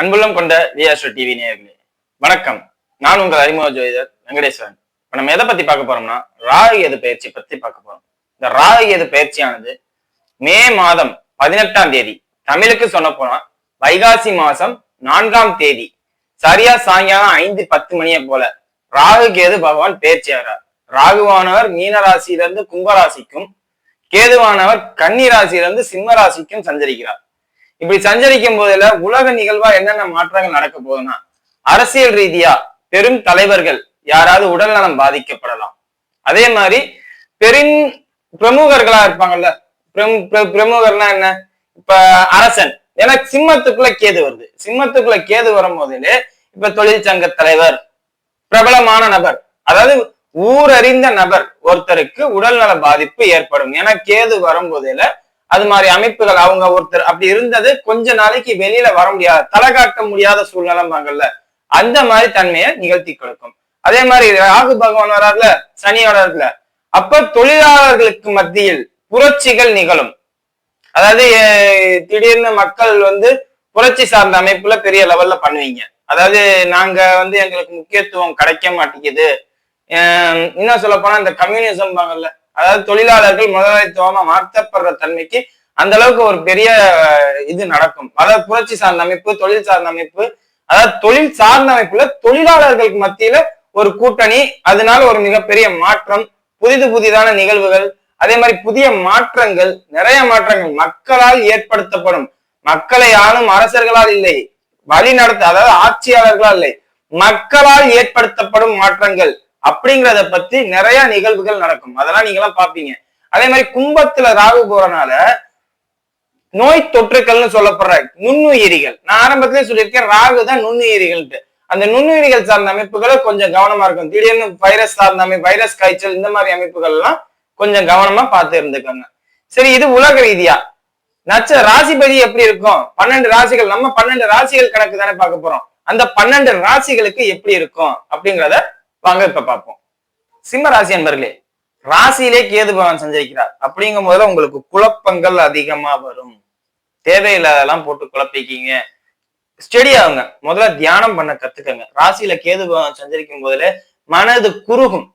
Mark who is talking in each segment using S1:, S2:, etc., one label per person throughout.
S1: அன்புள்ளம் கொண்ட விஆஸ்ட்ரோ டிவி நேயர்களே வணக்கம். நான் உங்கள் அறிமுக ஜோதிடர் வெங்கடேஸ்வரன். இப்ப நம்ம எதை பத்தி பார்க்க போறோம்னா ராகு எது பயிற்சி பத்தி பார்க்க போறோம். இந்த ராகு எது பயிற்சியானது மே மாதம் பதினெட்டாம் தேதி தமிழுக்கு சொன்ன போனா வைகாசி மாசம் நான்காம் தேதி சரியா சாயங்காலம் ஐந்து பத்து மணியை போல ராகு கேது பகவான் பயிற்சி ஆகிறார் ராகுவானவர் மீனராசியிலிருந்து கும்பராசிக்கும் கேதுவானவர் கன்னி ராசியிலிருந்து சிம்ம ராசிக்கும் சஞ்சரிக்கிறார். இப்படி சஞ்சரிக்கும் போதுல உலக நிகழ்வா என்னென்ன மாற்றங்கள் நடக்க போகுதுன்னா அரசியல் ரீதியா பெரும் தலைவர்கள் யாராவது உடல் நலம் பாதிக்கப்படலாம். அதே மாதிரி பெரும் பிரமுகர்களா இருப்பாங்கல்ல பிரமுகர்னா என்ன? இப்ப அரசன். ஏன்னா சிம்மத்துக்குள்ள கேது வருது. சிம்மத்துக்குள்ள கேது வரும்போதிலே இப்ப தொழிற்சங்க தலைவர் பிரபலமான நபர் அதாவது ஊரறிந்த நபர் ஒருத்தருக்கு உடல்நல பாதிப்பு ஏற்படும். ஏன்னா கேது வரும்போதில அது மாதிரி அமைப்புகள் அவங்க ஒருத்தர் அப்படி இருந்தது கொஞ்ச நாளைக்கு வெளியில வர முடியாது தலை காட்ட முடியாத சூழ்நிலைம்பாங்கல்ல அந்த மாதிரி தன்மையை நிகழ்த்தி கொடுக்கும். அதே மாதிரி ராகு பகவான் வரார்ல சனியோட இருக்குல்ல அப்ப தொழிலாளர்களுக்கு மத்தியில் புரட்சிகள் நிகழும். அதாவது திடீர்னு மக்கள் வந்து புரட்சி சார்ந்த அமைப்புல பெரிய லெவல்ல பண்ணுவீங்க. அதாவது நாங்க வந்து எங்களுக்கு முக்கியத்துவம் கிடைக்க மாட்டேங்குது. இன்னும் சொல்ல போனா இந்த கம்யூனிசம் பாங்கல்ல அதாவது தொழிலாளர்கள் முதலாளித்துவமா மாற்றப்படுற தன்மைக்கு அந்த அளவுக்கு ஒரு பெரிய இது நடக்கும். அதாவது புரட்சி சார்ந்த அமைப்பு தொழில் சார்ந்த அமைப்பு அதாவது தொழில் சார்ந்த அமைப்புல தொழிலாளர்களுக்கு மத்தியில ஒரு கூட்டணி அதனால ஒரு மிகப்பெரிய மாற்றம் புதிது புதிதான நிகழ்வுகள் அதே மாதிரி புதிய மாற்றங்கள் நிறைய மாற்றங்கள் மக்களால் ஏற்படுத்தப்படும். மக்களை ஆளும் அரசர்களால் இல்லை வழி நடத்த அதாவது ஆட்சியாளர்களால் இல்லை மக்களால் ஏற்படுத்தப்படும் மாற்றங்கள். அப்படிங்கிறத பத்தி நிறைய நிகழ்வுகள் நடக்கும். அதெல்லாம் நீங்க எல்லாம் பாப்பீங்க அதே மாதிரி கும்பத்துல ராகு போறனால நோய் தொற்றுக்கள்னு சொல்லப்படுற நுண்ணுயிரிகள். நான் ஆரம்பத்திலே சொல்லியிருக்கேன் ராகு தான் நுண்ணுயிரிகள்ட்டு அந்த நுண்ணுயிரிகள் சார்ந்த அமைப்புகளை கொஞ்சம் கவனமா இருக்கும் திடீர்னு வைரஸ் சார்ந்த அமைப்பு வைரஸ் காய்ச்சல் இந்த மாதிரி அமைப்புகள் எல்லாம் கொஞ்சம் கவனமா பார்த்து இருந்துக்கோங்க. சரி இது உலக ரீதியா. நட்ச ராசிபதி எப்படி இருக்கும்? பன்னெண்டு ராசிகள் நம்ம பன்னெண்டு ராசிகள் கணக்கு தானே பார்க்க போறோம். அந்த பன்னெண்டு ராசிகளுக்கு எப்படி இருக்கும் அப்படிங்கிறத வாங்க இப்ப பார்ப்போம். சிம்ம ராசி அன்பர்களே ராசியிலே கேது பகவான் சஞ்சரிக்கிறார். அப்படிங்கும் போதுல உங்களுக்கு குழப்பங்கள் அதிகமா வரும். தேவையில்லாதெல்லாம் போட்டு குழப்பிக்கீங்க. ஸ்டெடி ஆகுங்க. முதல்ல தியானம் பண்ண கத்துக்கங்க. ராசியில கேது பகவான் சஞ்சரிக்கும் போதுல மனது குறுகும்.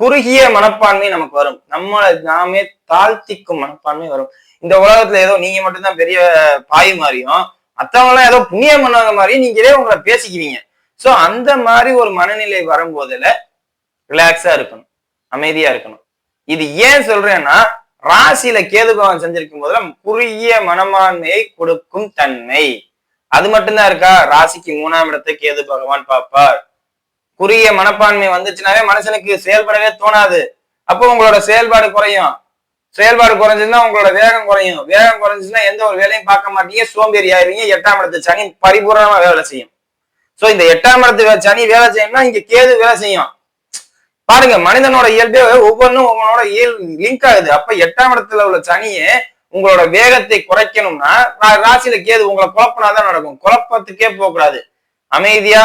S1: குறுகிய மனப்பான்மை நமக்கு வரும். நம்மளை நாமே தாழ்த்திக்கும் மனப்பான்மை வரும். இந்த உலகத்துல ஏதோ நீங்க மட்டும்தான் பெரிய பாய் மாதிரியும் மத்தவங்க எல்லாம் ஏதோ புண்ணியம் பண்ணாத மாதிரி நீங்களே உங்களை பேசிக்குவீங்க. சோ அந்த மாதிரி ஒரு மனநிலை வரும்போதுல ரிலாக்ஸா இருக்கணும். அமைதியா இருக்கணும். இது ஏன் சொல்றேன்னா ராசியில கேது பகவான் செஞ்சிருக்கும் போதுல குறுகிய மனமான்மையை கொடுக்கும் தன்மை. அது மட்டும்தான் இருக்கா? ராசிக்கு மூணாம் இடத்தை கேது பகவான் பார்ப்பார். குறுகிய மனப்பான்மை வந்துச்சுனாவே மனுஷனுக்கு செயல்படவே தோணாது. அப்போ உங்களோட செயல்பாடு குறையும். செயல்பாடு குறைஞ்சதுன்னா உங்களோட வேகம் குறையும். வேகம் குறைஞ்சுன்னா எந்த ஒரு வேலையும் பார்க்க மாட்டீங்க. சோம்பேறி ஆயிருவீங்க எட்டாம் இடத்து சனி பரிபூர்ணமா வேலை செய்யும். சோ இந்த எட்டாம் இடத்து சனி வேலை செய்யணும்னா இங்க கேது வேலை செய்யும். பாருங்க மனிதனோட இயல்பே ஒவ்வொன்றும் உங்களோட இயல் லிங்க் ஆகுது. அப்ப எட்டாம் இடத்துல உள்ள சனியே உங்களோட வேகத்தை குறைக்கணும்னா ராசியில கேது உங்களை குழப்பினாதான் நடக்கும். குழப்பத்துக்கே போக கூடாது. அமைதியா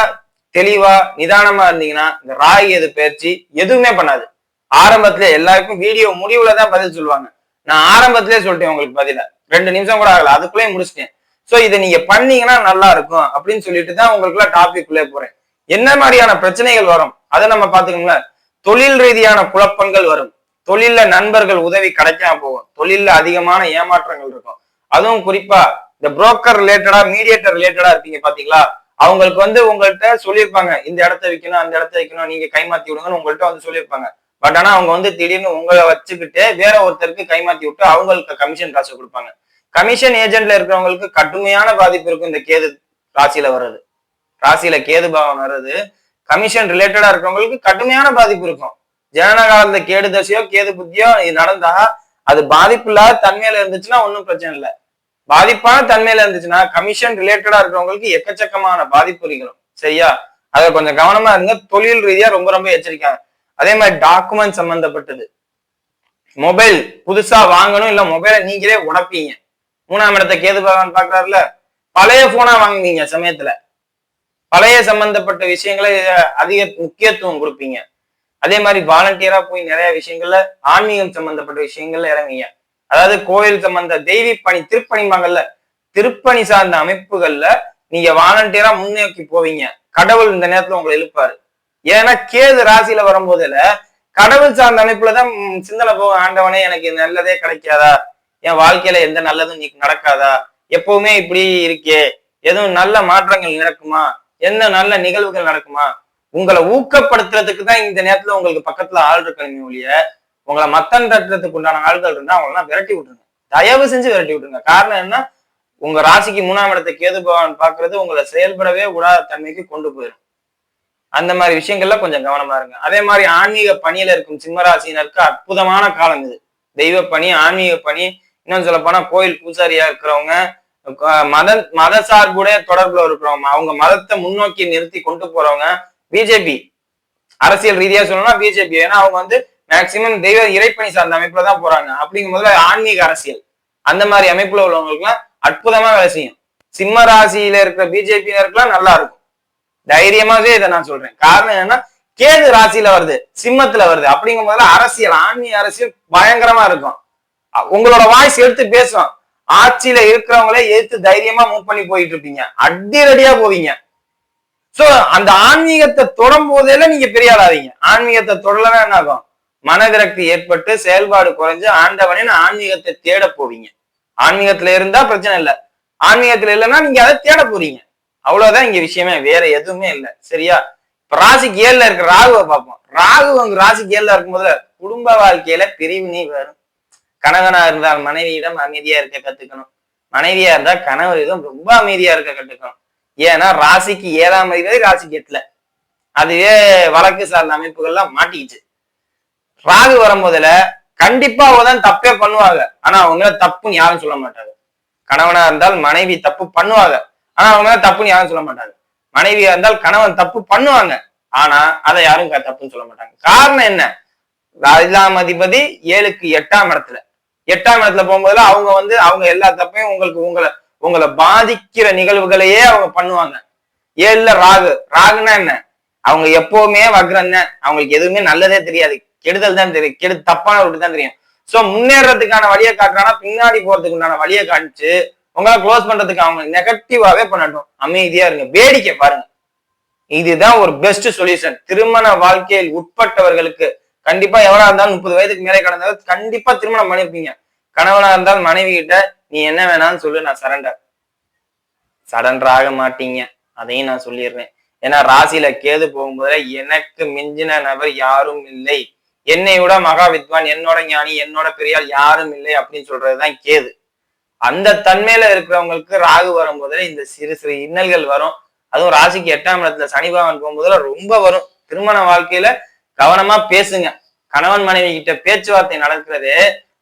S1: தெளிவா நிதானமா இருந்தீங்கன்னா இந்த ராகி எது பயிற்சி எதுவுமே பண்ணாது. ஆரம்பத்துல எல்லாருக்கும் வீடியோ முடிவுல தான் பதில் சொல்லுவாங்க. நான் ஆரம்பத்திலே சொல்லிட்டேன் உங்களுக்கு பதில. ரெண்டு நிமிஷம் கூட ஆகல. அதுக்குள்ளேயே முடிச்சிட்டேன். சோ இதை நீங்க பண்ணீங்கன்னா நல்லா இருக்கும் அப்படின்னு சொல்லிட்டு தான் உங்களுக்குள்ள டாபிக் உள்ளே போறேன். என்ன மாதிரியான பிரச்சனைகள் வரும்? அதை நம்ம பாத்துக்கோங்களேன் தொழில் ரீதியான குழப்பங்கள் வரும். தொழில்ல நண்பர்கள் உதவி கிடைக்காம போகும். தொழில்ல அதிகமான ஏமாற்றங்கள் இருக்கும். அதுவும் குறிப்பா இந்த புரோக்கர் ரிலேட்டடா மீடியேட்டர் ரிலேட்டடா இருப்பீங்க பாத்தீங்களா அவங்களுக்கு வந்து உங்கள்கிட்ட சொல்லியிருப்பாங்க இந்த இடத்த வைக்கணும் அந்த இடத்த வைக்கணும் நீங்க கைமாத்தி விடுங்கன்னு உங்கள்கிட்ட வந்து சொல்லியிருப்பாங்க. பட் ஆனா அவங்க வந்து திடீர்னு உங்களை வச்சுக்கிட்டு வேற ஒருத்தருக்கு கைமாத்தி விட்டு அவங்களுக்கு கமிஷன் காசு கொடுப்பாங்க. கமிஷன் ஏஜென்ட்ல இருக்கிறவங்களுக்கு கடுமையான பாதிப்பு இருக்கும் இந்த கேது ராசியில வர்றது. ராசியில கேது பாவம் வர்றது கமிஷன் ரிலேட்டடா இருக்கிறவங்களுக்கு கடுமையான பாதிப்பு இருக்கும். ஜனன காலத்துல கேடு தசையோ கேது புத்தியோ இது நடந்தா அது பாதிப்பு இல்லாத தன்மையில இருந்துச்சுன்னா ஒன்றும் பிரச்சனை இல்லை. பாதிப்பான தன்மையில இருந்துச்சுன்னா கமிஷன் ரிலேட்டடா இருக்கிறவங்களுக்கு எக்கச்சக்கமான பாதிப்பு இருக்கிறோம் சரியா? அதை கொஞ்சம் கவனமா இருங்க. தொழில் ரீதியா ரொம்ப ரொம்ப எச்சரிக்காங்க அதே மாதிரி டாக்குமெண்ட் சம்பந்தப்பட்டது. மொபைல் புதுசா வாங்கணும் இல்ல மொபைலை நீங்களே உடைப்பீங்க. மூணாம் இடத்தை கேது பகவான் பாக்குறாருல பழைய போனா வாங்குவீங்க சமயத்துல. பழைய சம்பந்தப்பட்ட விஷயங்களை அதிக முக்கியத்துவம் கொடுப்பீங்க. அதே மாதிரி வாலண்டியரா போய் நிறைய விஷயங்கள்ல ஆன்மீகம் சம்பந்தப்பட்ட விஷயங்கள்ல இறங்குவீங்க அதாவது கோயில் சம்பந்த தெய்வீ பணி திருப்பணிமாங்கல்ல திருப்பணி சார்ந்த அமைப்புகள்ல நீங்க வாலண்டியரா முன்னோக்கி போவீங்க. கடவுள் இந்த நேரத்துல உங்களை இழுப்பாரு ஏன்னா கேது ராசியில வரும்போதுல கடவுள் சார்ந்த அமைப்புலதான் தான் சிந்தனை போகும் ஆண்டவனே எனக்கு நல்லதே கிடைக்காதா? என் வாழ்க்கையில எந்த நல்லதும் நீ நடக்காதா? எப்பவுமே இப்படி இருக்கே. எதுவும் நல்ல மாற்றங்கள் நடக்குமா? என்ன நல்ல நிகழ்வுகள் நடக்குமா? உங்களை ஊக்கப்படுத்துறதுக்கு தான் இந்த நேரத்துல உங்களுக்கு பக்கத்துல ஆள் இருக்கணுமே ஒழிய உங்களை மத்தம் தட்டுறதுக்கு உண்டான ஆள்கள் இருந்தா அவங்களாம் விரட்டி விட்டுருங்க. தயவு செஞ்சு விரட்டி விட்டுருங்க. காரணம் என்ன? உங்க ராசிக்கு மூணாம் இடத்தை கேது பகவான் பாக்குறது உங்களை செயல்படவே விடாத தன்மைக்கு கொண்டு போயிடும் அந்த மாதிரி விஷயங்கள்ல கொஞ்சம் கவனமா இருங்க. அதே மாதிரி ஆன்மீக பணியில இருக்கும் சிம்மராசினருக்கு அற்புதமான காலம் இது. தெய்வ பணி ஆன்மீக பணி இன்னும் சொல்ல போனா கோயில் பூசாரியா இருக்கிறவங்க மத மத சார்புடைய தொடர்புல இருக்கிறவங்க அவங்க மதத்தை முன்னோக்கி நிறுத்தி கொண்டு போறவங்க பிஜேபி அரசியல் ரீதியா சொல்லணும்னா பிஜேபி ஏன்னா அவங்க வந்து மேக்சிமம் தெய்வ இறைப்பணி சார்ந்த அமைப்புல தான் போறாங்க. அப்படிங்கும் போதுல ஆன்மீக அரசியல். அந்த மாதிரி அமைப்புல உள்ளவங்களுக்குலாம் அற்புதமா வேலை செய்யும். சிம்ம ராசியில இருக்கிற பிஜேபியினருக்குலாம் நல்லா இருக்கும். தைரியமாவே இதை நான் சொல்றேன். காரணம் என்னன்னா கேது ராசியில வருது சிம்மத்துல வருது. அப்படிங்கும் போதுல அரசியல் ஆன்மீக அரசியல் பயங்கரமா இருக்கும். உங்களோட வாய்ஸ் எடுத்து பேசும் ஆட்சியில இருக்கிறவங்களே எடுத்து தைரியமா மூவ் பண்ணி போயிட்டு இருப்பீங்க. அடிரடியா போவீங்க. சோ அந்த ஆன்மீகத்தை தொடும் போதேல நீங்க பெரிய ஆளாதீங்க ஆன்மீகத்தை தொடலனா என்ன ஆகும்? மனவிரக்தி ஏற்பட்டு செயல்பாடு குறைஞ்சு ஆண்டவனின் ஆன்மீகத்தை தேட போவீங்க. ஆன்மீகத்துல இருந்தா பிரச்சனை இல்ல. ஆன்மீகத்துல இல்லைன்னா நீங்க அதை தேட போறீங்க. அவ்வளவுதான் இங்க விஷயமே. வேற எதுவுமே இல்ல. சரியா? இப்ப ராசிக்கு ஏழுல இருக்க ராகுவை பார்ப்போம். ராகு உங்க ராசிக்கு ஏழுல இருக்கும்போது குடும்ப வாழ்க்கையில பிரிவினை வரும் கணவனா இருந்தால் மனைவியிடம் அமைதியா இருக்க கத்துக்கணும். மனைவியா இருந்தா கணவரிடம் ரொம்ப அமைதியா இருக்க கத்துக்கணும். ஏன்னா ராசிக்கு ஏழாம் அதிபதி ராசிக்கு எட்டுல அதுவே வழக்கு சார்ந்த அமைப்புகள்லாம் மாட்டிக்கிச்சு. ராகு வரும்போதுல கண்டிப்பா அவங்கதான் தப்பே பண்ணுவாங்க. ஆனா அவங்க மேல தப்புன்னு யாரும் சொல்ல மாட்டாங்க. கணவனா இருந்தால் மனைவி தப்பு பண்ணுவாங்க. ஆனா அவங்க மேல தப்புன்னு யாரும் சொல்ல மாட்டாங்க. மனைவியா இருந்தால் கணவன் தப்பு பண்ணுவாங்க. ஆனா அதை யாரும் க- தப்புன்னு சொல்ல மாட்டாங்க. காரணம் என்ன? இல்லாம அதிபதி ஏழுக்கு எட்டாம் இடத்துல. எட்டாம் இடத்துல போகும்போதுல அவங்க வந்து அவங்க எல்லா தப்பையும் உங்களுக்கு உங்களை உங்களை பாதிக்கிற நிகழ்வுகளையே அவங்க பண்ணுவாங்க. ஏழுல ராகு? ராகுனா என்ன? அவங்க எப்பவுமே வக்ரம் தான் அவங்களுக்கு எதுவுமே நல்லதே தெரியாது. கெடுதல் தான் தெரியும். கெடு தப்பான ரூட்டு தான் தெரியும். சோ முன்னேறதுக்கான வழியை காட்டுறானா பின்னாடி போறதுக்கு உண்டான வழியை காமிச்சு உங்களை க்ளோஸ் பண்றதுக்கு அவங்க நெகட்டிவாவே பண்ணட்டும். அமைதியா இருங்க. வேடிக்கை பாருங்க. இதுதான் ஒரு பெஸ்ட் சொல்யூஷன் திருமண வாழ்க்கையில் உட்பட்டவர்களுக்கு கண்டிப்பா எவனா இருந்தாலும் முப்பது வயதுக்கு மேலே கடந்தவர் கண்டிப்பா திருமணம் பண்ணிருப்பீங்க. கணவனா இருந்தால் மனைவி கிட்ட நீ என்ன வேணாம்னு சொல்லு நான் சரண்டர் சரண்டர் ஆக மாட்டீங்க. அதையும் நான் சொல்லிடுறேன். ஏன்னா ராசியில கேது போகும்போது எனக்கு மிஞ்சின நபர் யாரும் இல்லை. என்னை விட மகா வித்வான் என்னோட ஞானி என்னோட பெரியாள் யாரும் இல்லை அப்படின்னு சொல்றதுதான் கேது. அந்த தன்மையில இருக்கிறவங்களுக்கு ராகு வரும்போதுல இந்த சிறு சிறு இன்னல்கள் வரும். அதுவும் ராசிக்கு எட்டாம் இடத்துல சனி பகவான் போகும்போதுல ரொம்ப வரும். திருமண வாழ்க்கையில கவனமா பேசுங்க. கணவன் மனைவி கிட்ட பேச்சுவார்த்தை நடக்கிறதே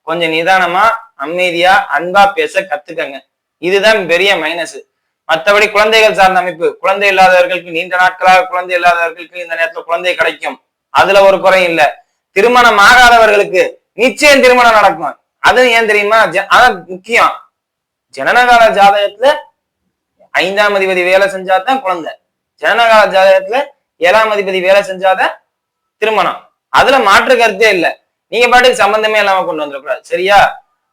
S1: கொஞ்சம் நிதானமா அமைதியா அன்பா பேச கத்துக்கங்க. இதுதான் பெரிய மைனஸ் மற்றபடி குழந்தைகள் சார்ந்த அமைப்பு குழந்தை இல்லாதவர்களுக்கு நீண்ட நாட்களாக குழந்தை இல்லாதவர்களுக்கு இந்த நேரத்துல குழந்தை கிடைக்கும். அதுல ஒரு குறை இல்ல. திருமணம் ஆகாதவர்களுக்கு நிச்சயம் திருமணம் நடக்கும். அது ஏன் தெரியுமா? ஜ- அதான் முக்கியம். ஜனனகால ஜாதகத்துல ஐந்தாம் அதிபதி வேலை செஞ்சாதான் குழந்தை. ஜனனகால ஜாதகத்துல ஏழாம் அதிபதி வேலை செஞ்சாதான் திருமணம். அதுல மாற்று கருத்தே இல்ல. நீங்க பாட்டுக்கு சம்பந்தமே இல்லாம கொண்டு வந்துடக்கூடாது. சரியா?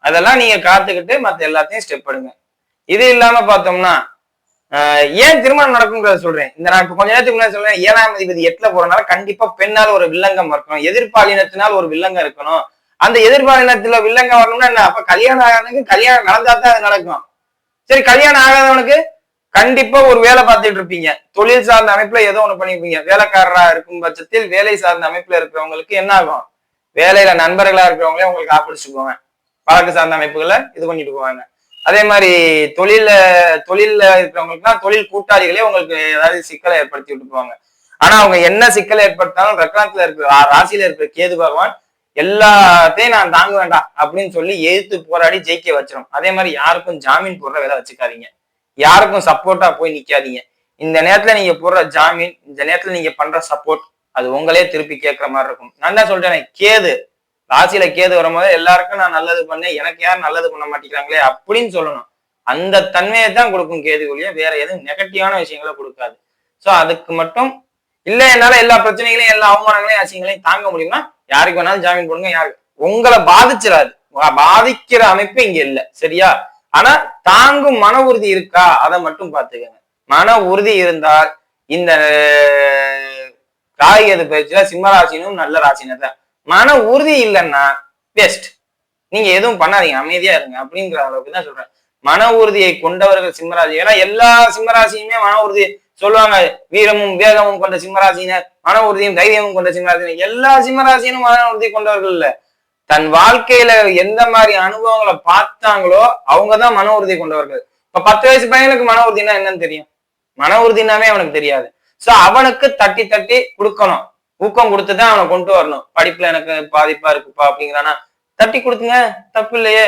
S1: அதெல்லாம் நீங்க காத்துக்கிட்டு மத்த எல்லாத்தையும் ஸ்டெப் எடுங்க. இது இல்லாம பார்த்தோம்னா ஆஹ் ஏன் திருமணம் நடக்குங்கிறத சொல்றேன். இந்த நான் இப்ப கொஞ்ச நேரத்துக்கு முன்னாடி சொல்றேன் ஏழாம் அதிபதி எட்டுல போறனால கண்டிப்பா பெண்ணால் ஒரு வில்லங்கம் இருக்கணும் எதிர்பாலினத்தினால் ஒரு வில்லங்கம் இருக்கணும். அந்த எதிர்பாலினத்துல வில்லங்கம் வரணும்னா என்ன? அப்ப கல்யாணம் ஆகாதவனுக்கு கல்யாணம் நடந்தா தான் அது நடக்கும். சரி கல்யாணம் ஆகாதவனுக்கு கண்டிப்பா ஒரு வேலை பார்த்துட்டு இருப்பீங்க. தொழில் சார்ந்த அமைப்புல ஏதோ ஒண்ணு பண்ணிருப்பீங்க. வேலைக்காரரா இருக்கும் பட்சத்தில் வேலை சார்ந்த அமைப்புல இருக்கிறவங்களுக்கு என்ன ஆகும்? வேலையில நண்பர்களா இருக்கிறவங்களே உங்களுக்கு ஆப்பிடிச்சு வழக்கு சார்ந்த அமைப்புகளை இது பண்ணிட்டு போவாங்க. அதே மாதிரி தொழில தொழில இருக்கிறவங்களுக்குனா தொழில் கூட்டாளிகளே உங்களுக்கு ஏதாவது சிக்கலை ஏற்படுத்தி விட்டு போவாங்க. ஆனா அவங்க என்ன சிக்கலை ஏற்படுத்தாலும் ரக்னத்துல இருக்கிற ராசியில இருக்கிற கேது பகவான் எல்லாத்தையும் நான் தாங்க வேண்டாம் அப்படின்னு சொல்லி எதிர்த்து போராடி ஜெயிக்க வச்சிடும் அதே மாதிரி யாருக்கும் ஜாமீன் போடுற வேலை வச்சுக்காதீங்க. யாருக்கும் சப்போர்ட்டா போய் நிக்காதீங்க. இந்த நேரத்துல நீங்க போடுற ஜாமீன் இந்த நேரத்துல நீங்க பண்ற சப்போர்ட் அது உங்களே திருப்பி கேட்கற மாதிரி இருக்கும். நான் தான் சொல்றேனே கேது. ராசியில கேது வரும்போது எல்லாருக்கும் நான் நல்லது பண்ணேன் எனக்கு யாரும் நல்லது பண்ண மாட்டேங்கிறாங்களே அப்படின்னு சொல்லணும். அந்த தன்மையை தான் கொடுக்கும் கேது ஒழிய வேற எதுவும் நெகட்டிவான விஷயங்களை கொடுக்காது. சோ அதுக்கு மட்டும் இல்லை என்னால எல்லா பிரச்சனைகளையும் எல்லா அவமானங்களையும் அசிங்கங்களையும் தாங்க முடியுமா யாருக்கு வேணாலும் ஜாமீன் போடுங்க யாருக்கு. உங்களை பாதிச்சிடாது. பாதிக்கிற அமைப்பு இங்க இல்ல சரியா? ஆனா தாங்கும் மன உறுதி இருக்கா? அதை மட்டும் பாத்துக்கங்க மன உறுதி இருந்தால் இந்த ராகியது பயிற்சியில சிம்ம ராசினும் நல்ல ராசினர் தான். மன உறுதி இல்லைன்னா பெஸ்ட் நீங்க எதுவும் பண்ணாதீங்க அமைதியா இருங்க அப்படிங்கிற அளவுக்கு தான் சொல்றேன். மன உறுதியை கொண்டவர்கள் சிம்மராசி ஏன்னா எல்லா சிம்மராசியுமே மன உறுதி சொல்லுவாங்க. வீரமும் வேகமும் கொண்ட சிம்மராசினர் மன உறுதியும் தைரியமும் கொண்ட சிம்மராசினர் எல்லா சிம்மராசியும் மன உறுதி கொண்டவர்கள் இல்ல. தன் வாழ்க்கையில எந்த மாதிரி அனுபவங்களை பார்த்தாங்களோ அவங்கதான் மன உறுதி கொண்டவர்கள். இப்ப பத்து வயசு பையனுக்கு மன உறுதினா என்னன்னு தெரியும்? மன உறுதினாவே அவனுக்கு தெரியாது. சோ அவனுக்கு தட்டி தட்டி கொடுக்கணும். ஊக்கம் கொடுத்துதான் அவனை கொண்டு வரணும். படிப்புல எனக்கு பாதிப்பா இருக்குப்பா அப்படிங்கிறானா தட்டி கொடுத்துங்க தப்பு இல்லையே.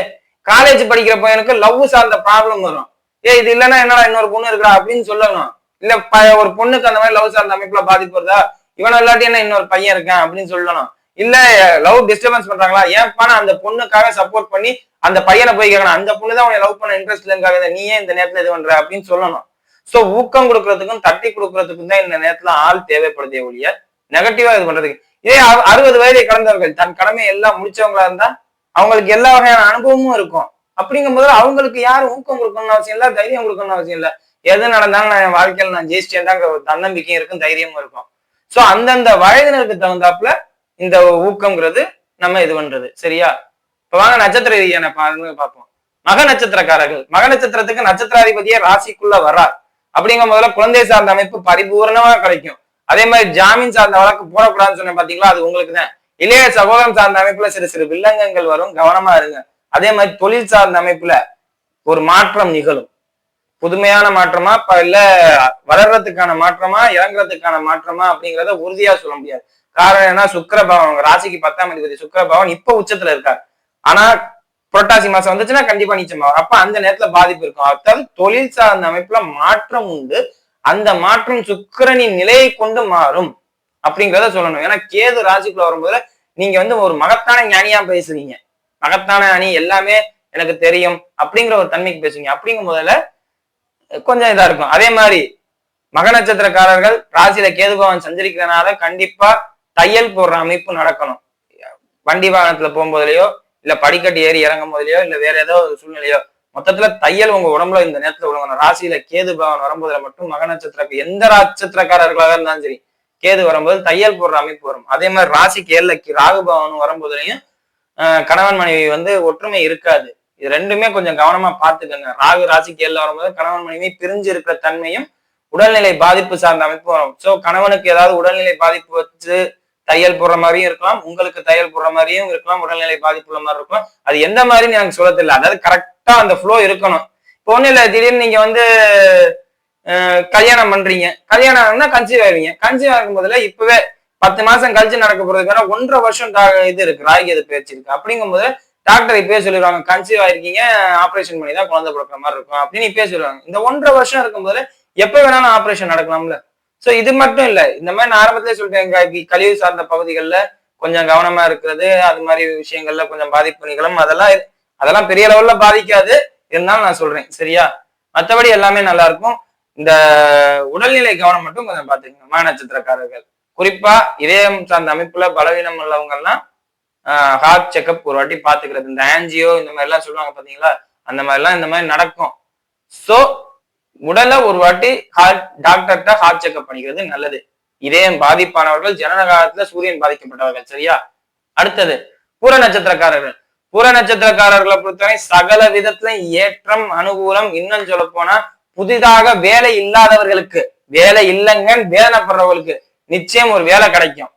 S1: காலேஜ் படிக்கிற பையனுக்கு லவ் சார்ந்த ப்ராப்ளம் வரும். ஏ இது இல்லைன்னா என்னடா இன்னொரு பொண்ணு இருக்கா அப்படின்னு சொல்லணும். இல்ல ப- ஒரு பொண்ணுக்கு அந்த மாதிரி லவ் சார்ந்த அமைப்புல பாதிப்பு வருதா? இவனை இல்லாட்டி என்ன இன்னொரு பையன் இருக்கான் அப்படின்னு சொல்லணும். இல்ல லவ் டிஸ்டர்பன்ஸ் பண்றாங்களா? ஏன்ப்பா நான் அந்த பொண்ணுக்காக சப்போர்ட் பண்ணி அந்த பையனை போய் கேட்கணும் அந்த பொண்ணு தான் உன்னை லவ் பண்ண இன்ட்ரெஸ்ட் இல்லைங்காக நீ ஏன் இந்த நேரத்துல இது பண்ற அப்படின்னு சொல்லணும். சோ ஊக்கம் கொடுக்கறதுக்கும் தட்டி கொடுக்கறதுக்கும் தான் இந்த நேரத்துல ஆள் தேவைப்படுதே ஒழிய நெகட்டிவா இது பண்றதுக்கு. இதே அறுபது வயதை கடந்தவர்கள் தன் கடமையை எல்லாம் முடிச்சவங்களா இருந்தா அவங்களுக்கு எல்லா வகையான அனுபவமும் இருக்கும். அப்படிங்கும்போது அவங்களுக்கு யாரும் ஊக்கம் கொடுக்கணும்னு அவசியம் இல்ல தைரியம் கொடுக்கணும்னு அவசியம் இல்ல. எது நடந்தாலும் நான் என் வாழ்க்கையில நான் ஜெயிச்சிட்டேன்டாங்கிற ஒரு தன்னம்பிக்கையும் இருக்கும் தைரியமும் இருக்கும். சோ அந்தந்த வயதினருக்கு தகுந்தாப்புல இந்த ஊக்கம்ங்கிறது நம்ம இது பண்றது. சரியா? இப்ப வாங்க நட்சத்திர ரீதியான பாருங்க பார்ப்போம். மக நட்சத்திரக்காரர்கள் மக நட்சத்திரத்துக்கு நட்சத்திராதிபதியே ராசிக்குள்ள வர்றார். அப்படிங்கும் போதுல குழந்தை சார்ந்த அமைப்பு பரிபூர்ணமா கிடைக்கும். அதே மாதிரி ஜாமீன் சார்ந்த வழக்கு போடக்கூடாதுன்னு சொன்னேன் பாத்தீங்களா? அது உங்களுக்கு தான் இளைய சகோதரம் சார்ந்த அமைப்புல சிறு சிறு வில்லங்கங்கள் வரும். கவனமா இருங்க. அதே மாதிரி தொழில் சார்ந்த அமைப்புல ஒரு மாற்றம் நிகழும். புதுமையான மாற்றமா? இப்ப இல்ல வளர்றதுக்கான மாற்றமா? இறங்குறதுக்கான மாற்றமா? அப்படிங்கிறத உறுதியா சொல்ல முடியாது. காரணம் என்ன சுக்கரபவன் ராசிக்கு பத்தாம் அதிபதி சுக்கரபவன் இப்ப உச்சத்துல இருக்கார். ஆனா புரட்டாசி மாசம் வந்துச்சுன்னா கண்டிப்பா நீச்சமாகும். அப்ப அந்த நேரத்துல பாதிப்பு இருக்கும். அதாவது தொழில் சார்ந்த அமைப்புல மாற்றம் உண்டு. அந்த மாற்றம் சுக்கரனின் நிலையை கொண்டு மாறும் அப்படிங்கிறத சொல்லணும். ஏன்னா கேது ராசிக்குள்ள வரும்போது நீங்க வந்து ஒரு மகத்தான ஞானியா பேசுறீங்க. மகத்தான அணி எல்லாமே எனக்கு தெரியும் அப்படிங்கிற ஒரு தன்மைக்கு பேசுவீங்க. அப்படிங்கும் போதுல கொஞ்சம் இதா இருக்கும். அதே மாதிரி மக நட்சத்திரக்காரர்கள் ராசியில கேது பவன் சஞ்சரிக்கிறதுனால கண்டிப்பா தையல் போடுற அமைப்பு நடக்கணும். வண்டி வாகனத்துல போகும்போதுலயோ இல்ல படிக்கட்டு ஏறி இறங்கும் போதுலயோ இல்ல வேற ஏதோ ஒரு சூழ்நிலையோ மொத்தத்துல தையல் உங்க உடம்புல இந்த நேரத்துல விழுங்கணும் ராசியில கேது பவன் வரும்போதுல மட்டும் மக நட்சத்திரக்கு எந்த நட்சத்திரக்காரர்களாக இருந்தாலும் சரி கேது வரும்போது தையல் போடுற அமைப்பு வரும். அதே மாதிரி ராசிக்கு ஏழுல ராகு பவன் வரும்போதுலயும் கணவன் மனைவி வந்து ஒற்றுமை இருக்காது. இது ரெண்டுமே கொஞ்சம் கவனமா பாத்துக்கோங்க ராகு ராசிக்கு ஏழுல வரும்போது கணவன் மனைவி பிரிஞ்சு இருக்கிற தன்மையும் உடல்நிலை பாதிப்பு சார்ந்த அமைப்பு வரும். சோ கணவனுக்கு ஏதாவது உடல்நிலை பாதிப்பு வச்சு தையல் போடுற மாதிரியும் இருக்கலாம் உங்களுக்கு தையல் போடுற மாதிரியும் இருக்கலாம் உடல்நிலை பாதிப்பு உள்ள மாதிரி இருக்கலாம். அது எந்த மாதிரின்னு எனக்கு சொல்ல தெரியல. அதாவது கரெக்டா அந்த ஃப்ளோ இருக்கணும். இப்போ ஒண்ணும் இல்ல திடீர்னு நீங்க வந்து கல்யாணம் பண்றீங்க. கல்யாணம்னா கன்சீவ் ஆயிருவீங்க கன்சீவ் ஆகும் போதுல இப்பவே பத்து மாசம் கழிச்சு நடக்க போறதுக்கான ஒன்றரை வருஷம் இது இருக்கு ராகி அது பேச்சு இருக்கு. அப்படிங்கும்போது டாக்டர் இப்பயே சொல்லிடுவாங்க கன்சீவ் ஆயிருக்கீங்க ஆபரேஷன் பண்ணி தான் குழந்தை பிறக்கிற மாதிரி இருக்கும் அப்படின்னு இப்பயே சொல்லுவாங்க. இந்த ஒன்றரை வருஷம் இருக்கும்போது எப்ப வேணாலும் ஆபரேஷன் நடக்கலாம்ல? சோ இது மட்டும் இல்ல. இந்த மாதிரி நான் ஆரம்பத்திலே சொல்லிட்டேன் கழிவு சார்ந்த பகுதிகளில் கொஞ்சம் கவனமா இருக்கிறது. அது மாதிரி விஷயங்கள்ல கொஞ்சம் பாதிப்பு நிகழும் அதெல்லாம் அதெல்லாம் பெரிய லெவல்ல பாதிக்காது. இருந்தாலும் நான் சொல்றேன். சரியா? மற்றபடி எல்லாமே நல்லா இருக்கும். இந்த உடல்நிலை கவனம் மட்டும் கொஞ்சம் பாத்துக்கங்க மா நட்சத்திரக்காரர்கள் குறிப்பா இதயம் சார்ந்த அமைப்புல பலவீனம் உள்ளவங்க எல்லாம் ஹார்ட் செக்அப் ஒரு வாட்டி பாத்துக்கிறது இந்த ஆன்ஜியோ இந்த மாதிரி எல்லாம் சொல்லுவாங்க பாத்தீங்களா? அந்த மாதிரி எல்லாம் இந்த மாதிரி நடக்கும். சோ உடலை ஒரு வாட்டி ஹார்ட் டாக்டர்கிட்ட ஹார்ட் செக்அப் பண்ணிக்கிறது நல்லது. இதயம் பாதிப்பானவர்கள் ஜனன காலத்துல சூரியன் பாதிக்கப்பட்டவர்கள் சரியா? அடுத்தது பூர நட்சத்திரக்காரர்கள். பூர நட்சத்திரக்காரர்களை பொறுத்தவரை சகல விதத்துல ஏற்றம் அனுகூலம் இன்னும் சொல்ல போனா புதிதாக வேலை இல்லாதவர்களுக்கு வேலை இல்லைங்கன்னு வேதனைப்படுறவங்களுக்கு நிச்சயம் ஒரு வேலை கிடைக்கும்.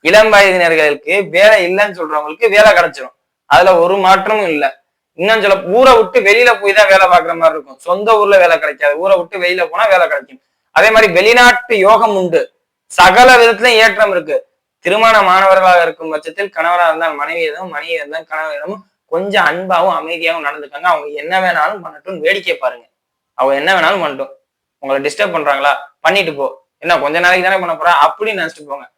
S1: இளம் வயதினர்களுக்கு வேலை இல்லைன்னு சொல்றவங்களுக்கு வேலை கிடைச்சிடும் அதுல ஒரு மாற்றமும் இல்லை. இன்னும் சொல்ல ஊரை விட்டு வெளியில போய் தான் வேலை பார்க்குற மாதிரி இருக்கும். சொந்த ஊர்ல வேலை கிடைக்காது. ஊரை விட்டு வெளியில போனா வேலை கிடைக்கும். அதே மாதிரி வெளிநாட்டு யோகம் உண்டு. சகல விதத்திலும் ஏற்றம் இருக்கு. திருமண மாணவர்களாக இருக்கும் பட்சத்தில் கணவராக இருந்தால் மனைவியிடம் மனைவி இருந்தால் கணவரிடமும் கொஞ்சம் அன்பாவும் அமைதியாகவும் நடந்துக்காங்க. அவங்க என்ன வேணாலும் பண்ணட்டும் வேடிக்கை பாருங்க. அவங்க என்ன வேணாலும் பண்ணட்டும். உங்களை டிஸ்டர்ப் பண்றாங்களா? பண்ணிட்டு போ. என்ன கொஞ்ச நாளைக்கு தானே பண்ண போறா? அப்படின்னு நினைச்சிட்டு போங்க.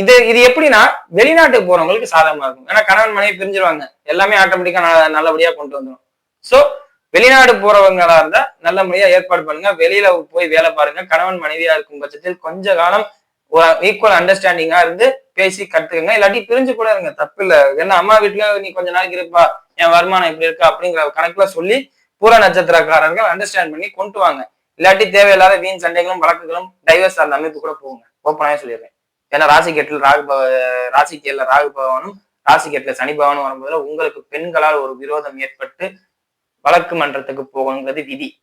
S1: இது இது எப்படின்னா வெளிநாட்டுக்கு போறவங்களுக்கு சாதகமா இருக்கும். ஏன்னா கணவன் மனைவி பிரிஞ்சிருவாங்க. எல்லாமே ஆட்டோமேட்டிக்கா நல்லபடியா கொண்டு வந்துடும் ஸோ வெளிநாடு போறவங்களா இருந்தா நல்ல முறையா ஏற்பாடு பண்ணுங்க. வெளியில போய் வேலை பாருங்க. கணவன் மனைவியா இருக்கும் பட்சத்தில் கொஞ்ச காலம் ஈக்குவல் அண்டர்ஸ்டாண்டிங்கா இருந்து பேசி கத்துக்கங்க. இல்லாட்டி பிரிஞ்சு கூட இருங்க. தப்பு இல்ல ஏன்னா அம்மா வீட்டுல நீ கொஞ்ச நாளைக்கு இருப்பா. என் வருமானம் இப்படி இருக்கா? அப்படிங்கிற கணக்குல சொல்லி பூர நட்சத்திரக்காரர்கள் அண்டர்ஸ்டாண்ட் பண்ணி கொண்டு வாங்க. இல்லாட்டி தேவையில்லாத வீண் சண்டைகளும் வழக்குகளும் டைவர்ஸ் அந்த அமைப்பு கூட போகுங்க. ஓப்பனாக சொல்லிடுறேன். ஏன்னா ராசி கெட்டில் ராகு பவ- ராசி கேட்ல ராகு பவனும் ராசி கெட்டில சனி பவனும் வரும்போது உங்களுக்கு பெண்களால் ஒரு விரோதம் ஏற்பட்டு வழக்கு மன்றத்துக்கு போகணுங்கிறது விதி.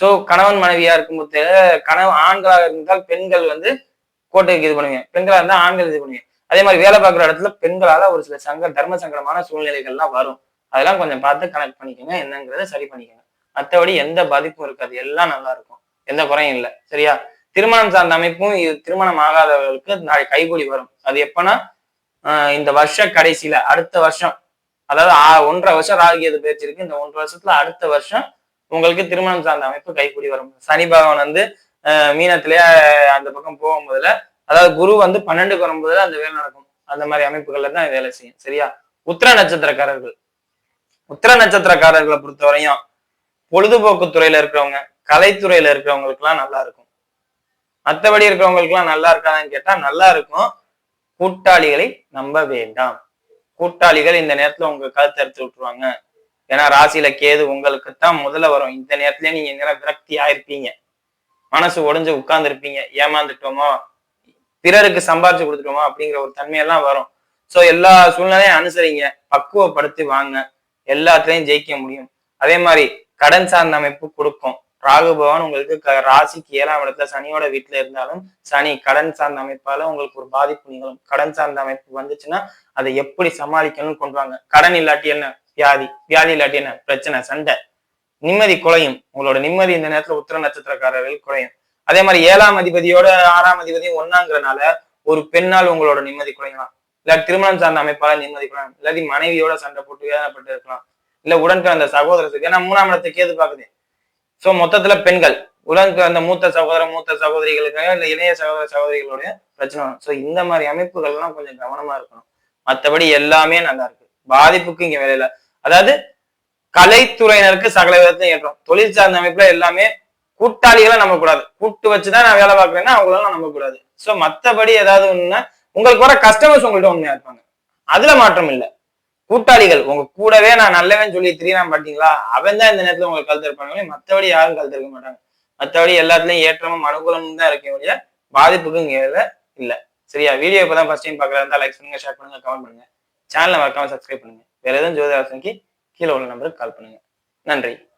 S1: சோ கணவன் மனைவியா இருக்கும்போது கணவன் ஆண்களாக இருந்தால் பெண்கள் வந்து கோட்டைக்கு இது பண்ணுவீங்க. பெண்களா இருந்தால் ஆண்கள் இது பண்ணுவீங்க. அதே மாதிரி வேலை பார்க்குற இடத்துல பெண்களால ஒரு சில சங்க தர்ம சங்கடமான சூழ்நிலைகள்லாம் வரும். அதெல்லாம் கொஞ்சம் பார்த்து கனெக்ட் பண்ணிக்கோங்க. என்னங்கிறத சரி பண்ணிக்கோங்க. மற்றபடி எந்த பாதிப்பும் இருக்காது. எல்லாம் நல்லா இருக்கும். எந்த குறையும் இல்லை. சரியா? திருமணம் சார்ந்த அமைப்பும் இது திருமணம் ஆகாதவர்களுக்கு நாளை கைகூலி வரும். அது எப்பன்னா இந்த வருஷ கடைசியில அடுத்த வருஷம் அதாவது ஆ- ஒன்றரை வருஷம் ராகியது பேச்சு இருக்கு. இந்த ஒன்றரை வருஷத்துல அடுத்த வருஷம் உங்களுக்கு திருமணம் சார்ந்த அமைப்பு கைகூடி வரும். சனி பகவான் வந்து ஆஹ் மீனத்திலேயே அந்த பக்கம் போகும்போதுல அதாவது குரு வந்து பன்னெண்டுக்கு வரும்போதுல அந்த வேலை நடக்கும். அந்த மாதிரி அமைப்புகள்ல தான் வேலை செய்யும். சரியா? உத்திர நட்சத்திரக்காரர்கள். உத்திர நட்சத்திரக்காரர்களை பொறுத்தவரையும் பொழுதுபோக்கு துறையில இருக்கிறவங்க கலைத்துறையில இருக்கிறவங்களுக்கு எல்லாம் நல்லா இருக்கும். மற்றபடி இருக்கிறவங்களுக்குலாம் நல்லா இருக்காதான்னு கேட்டால் நல்லா இருக்கும். கூட்டாளிகளை நம்ப வேண்டாம். கூட்டாளிகள் இந்த நேரத்தில் உங்க கழுத்தை எடுத்து விட்டுருவாங்க. ஏன்னா ராசியில கேது உங்களுக்கு தான் முதல்ல வரும். இந்த நேரத்துல நீங்க நேரம் விரக்தி ஆயிருப்பீங்க. மனசு உடஞ்சு உட்காந்துருப்பீங்க ஏமாந்துட்டோமோ பிறருக்கு சம்பாரிச்சு கொடுத்துட்டோமோ அப்படிங்கிற ஒரு தன்மையெல்லாம் வரும். ஸோ எல்லா சூழ்நிலையும் அனுசரிங்க. பக்குவப்படுத்தி வாங்க. எல்லாத்துலயும் ஜெயிக்க முடியும். அதே மாதிரி கடன் சார்ந்த அமைப்பு கொடுக்கும். ராகு பகவான் உங்களுக்கு க- ராசிக்கு ஏழாம் இடத்துல சனியோட வீட்டுல இருந்தாலும் சனி கடன் சார்ந்த அமைப்பால உங்களுக்கு ஒரு பாதிப்பு நிகழும் கடன் சார்ந்த அமைப்பு வந்துச்சுன்னா அதை எப்படி சமாளிக்கணும்னு கொண்டு வாங்க. கடன் இல்லாட்டி என்ன? வியாதி. வியாதி இல்லாட்டி என்ன? பிரச்சனை சண்டை. நிம்மதி குறையும். உங்களோட நிம்மதி இந்த நேரத்துல உத்திர நட்சத்திரக்காரர்கள் குறையும். அதே மாதிரி ஏழாம் அதிபதியோட ஆறாம் அதிபதியும் ஒன்னாங்கிறனால ஒரு பெண்ணால் உங்களோட நிம்மதி குறையலாம். இல்ல திருமணம் சார்ந்த அமைப்பால நிம்மதி குறையலாம். இல்லாட்டி மனைவியோட சண்டை போட்டு வேதனைப்பட்டு இருக்கலாம். இல்ல உடன் அந்த சகோதரத்துக்கு ஏன்னா மூணாம் இடத்தை கேது பாக்குது ஸோ மொத்தத்துல பெண்கள். உடன் அந்த மூத்த சகோதர மூத்த சகோதரிகளுக்காக இல்லை இளைய சகோதர சகோதரிகளுடைய பிரச்சனை ஸோ சோ இந்த மாதிரி அமைப்புகள் எல்லாம் கொஞ்சம் கவனமா இருக்கணும். மத்தபடி எல்லாமே நல்லா இருக்கு. பாதிப்புக்கு இங்க வேலையில அதாவது கலைத்துறையினருக்கு சகல விதத்தையும் ஏற்றம் தொழில் சார்ந்த அமைப்புல எல்லாமே கூட்டாளிகளை நம்ப கூடாது கூட்டு வச்சுதான் நான் வேலை பார்க்குறேன்னா அவங்களாம் நம்ப கூடாது சோ மத்தபடி ஏதாவது ஒண்ணுன்னா உங்களுக்கு வர கஸ்டமர்ஸ் உங்கள்கிட்ட உண்மையா இருப்பாங்க. அதுல மாற்றம் இல்லை. கூட்டாளிகள். உங்க கூடவே நான் நல்லவன் சொல்லி திரியலாம் பாத்தீங்களா? அவன் தான் இந்த நேரத்துல உங்களுக்கு கழுத்து இருப்பாங்க மத்தபடி யாரும் கழுத்து இருக்க மாட்டாங்க. மத்தபடி எல்லாத்துலயும் ஏற்றமும் அனுகூலமும் தான் இருக்கே ஒழிய பாதிப்புக்கும் இங்க இல்ல. சரியா? வீடியோ இப்பதான் ஃபர்ஸ்ட் டைம் பாக்குறதா இருந்தா லைக் பண்ணுங்க ஷேர் பண்ணுங்க கமெண்ட் பண்ணுங்க. சேனலை மறக்காம சப்ஸ்கிரைப் பண்ணுங்க. வேற எதுவும் ஜோதிராசனுக்கு கீழே உள்ள நம்பருக்கு கால் பண்ணுங்க. நன்றி.